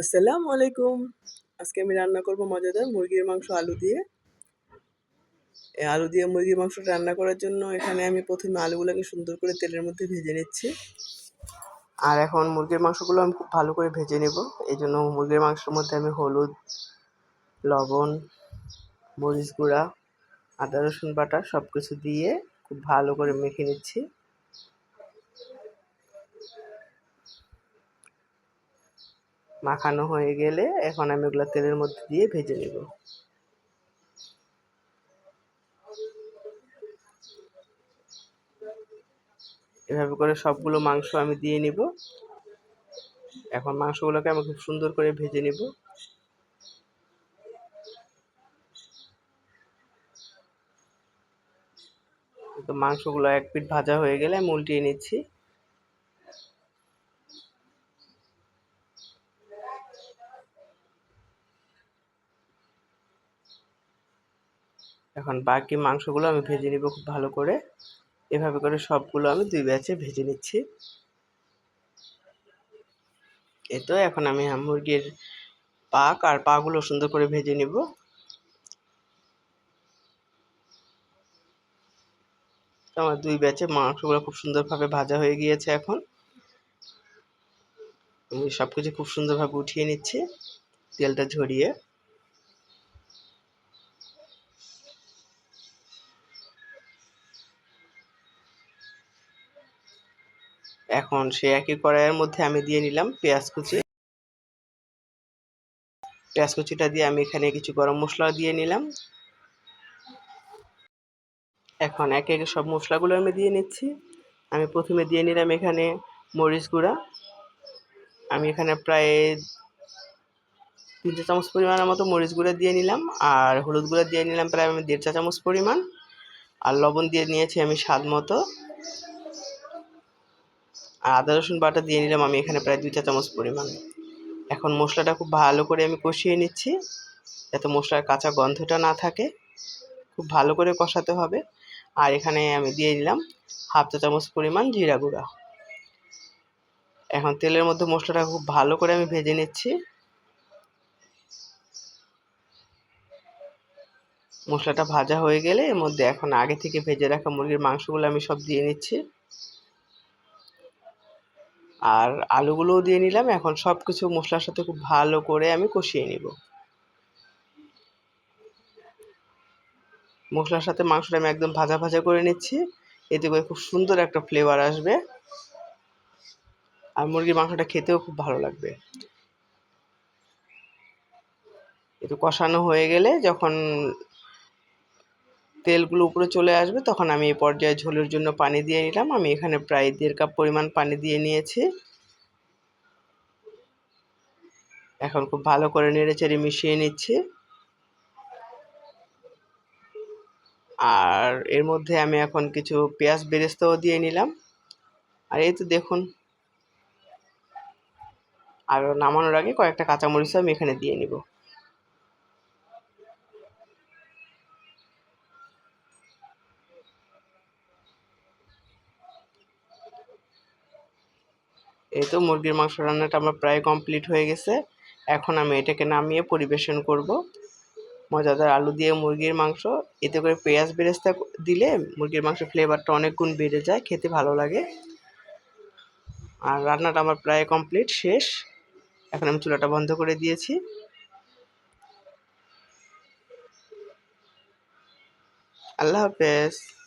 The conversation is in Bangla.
আসসালামু আলাইকুম। আজকে আমি রান্না করব মজাদার মুরগির মাংস আলু দিয়ে। এই আলু দিয়ে মুরগির মাংস রান্না করার জন্য এখানে আমি প্রথমে আলুগুলোকে সুন্দর করে তেলের মধ্যে ভেজে নিচ্ছি। আর এখন মুরগির মাংসগুলো আমি খুব ভালো করে ভেজে নেব। এই জন্য মুরগির মাংসের মধ্যে আমি হলুদ, লবণ, মরিচ গুঁড়া, আদা রসুন বাটা সব কিছু দিয়ে খুব ভালো করে মেখে নিচ্ছি। মাখানো হয়ে গেলে এখন আমি ওগুলো তেলের মধ্যে দিয়ে ভেজে নেব। এভাবে করে সবগুলো মাংস আমি দিয়ে নিব। এখন মাংসগুলোকে আমি খুব সুন্দর করে ভেজে নিব। তো মাংসগুলো এক পিঠ ভাজা হয়ে গেলে আমি উল্টিয়ে নিচ্ছি। এখন বাকি মাংসগুলো আমি ভেজে নিব খুব ভালো করে। এভাবে করে সবগুলো আমি দুই ব্যাচে ভেজে নিচ্ছি। এই তো এখন আমি মুরগির পাক আর পাগুলো সুন্দর করে ভেজে নিব। আমার দুই ব্যাচে মাংসগুলো খুব সুন্দরভাবে ভাজা হয়ে গিয়েছে এখন। আমি সব কিছু খুব সুন্দরভাবে উঠিয়ে নিচ্ছি তেলটা ঝরিয়ে। এখন সে একই কড়াইয়ের মধ্যে আমি দিয়ে নিলাম পেঁয়াজ কুচি। পেঁয়াজ কুচিটা দিয়ে আমি এখানে কিছু গরম মশলা দিয়ে নিলাম। এখন একে একে সব মশলাগুলো আমি দিয়ে নিচ্ছি। আমি প্রথমে দিয়ে নিলাম এখানে মরিচ গুঁড়া। আমি এখানে প্রায় তিন চা চামচ পরিমাণের মতো মরিচ গুঁড়া দিয়ে নিলাম আর হলুদ গুঁড়া দিয়ে নিলাম প্রায় আমি দেড় চা চামচ পরিমাণ। আর লবণ দিয়ে নিয়েছি আমি স্বাদ মতো। আর আদা, রসুন বাটা দিয়ে নিলাম আমি এখানে প্রায় দুই চা চামচ পরিমাণ। এখন মশলাটা খুব ভালো করে আমি কষিয়ে নিচ্ছি, যাতে মশলার কাঁচা গন্ধটা না থাকে। খুব ভালো করে কষাতে হবে। আর এখানে আমি দিয়ে দিলাম হাফ চা চামচ পরিমাণ জিরা গুঁড়া। এখন তেলের মধ্যে মশলাটা খুব ভালো করে আমি ভেজে নিচ্ছি। মশলাটা ভাজা হয়ে গেলে এর মধ্যে এখন আগে থেকে ভেজে রাখা মুরগির মাংসগুলো আমি সব দিয়ে নিচ্ছি। আর আলুগুলোও দিয়ে নিলাম। এখন সব কিছু মশলার সাথে খুব ভালো করে আমি কষিয়ে নিব। মশলার সাথে মাংসটা আমি একদম ভাজা ভাজা করে নিচ্ছি। এতে করে খুব সুন্দর একটা ফ্লেভার আসবে। আর মুরগির মাংসটা খেতেও খুব ভালো লাগবে। একটু কষানো হয়ে গেলে যখন তেলগুলো উপরে চলে আসবে, তখন আমি এই পর্যায়ে ঝোলের জন্য পানি দিয়ে নিলাম। আমি এখানে প্রায় দেড় কাপ পরিমাণ পানি দিয়ে নিয়েছি। এখন খুব ভালো করে নেড়ে চেড়ে মিশিয়ে নিচ্ছি। আর এর মধ্যে আমি এখন কিছু পেঁয়াজ বেরেস্তাও দিয়ে নিলাম। আর এই তো দেখুন। আর নামানোর আগে কয়েকটা কাঁচামরিচ আমি এখানে দিয়ে নিব। এই তো মুরগির মাংস রান্নাটা আমার প্রায় কমপ্লিট হয়ে গেছে। এখন আমি এটাকে নামিয়ে পরিবেশন করব। মজাদার আলু দিয়ে মুরগির মাংস। এতে করে পেঁয়াজ বেরেস্তা দিলে মুরগির মাংসের ফ্লেভারটা অনেক গুণ বেড়ে যায়, খেতে ভালো লাগে। আর রান্নাটা আমার প্রায় কমপ্লিট শেষ। এখন আমি চুলাটা বন্ধ করে দিয়েছি। আল্লাহ হাফেজ।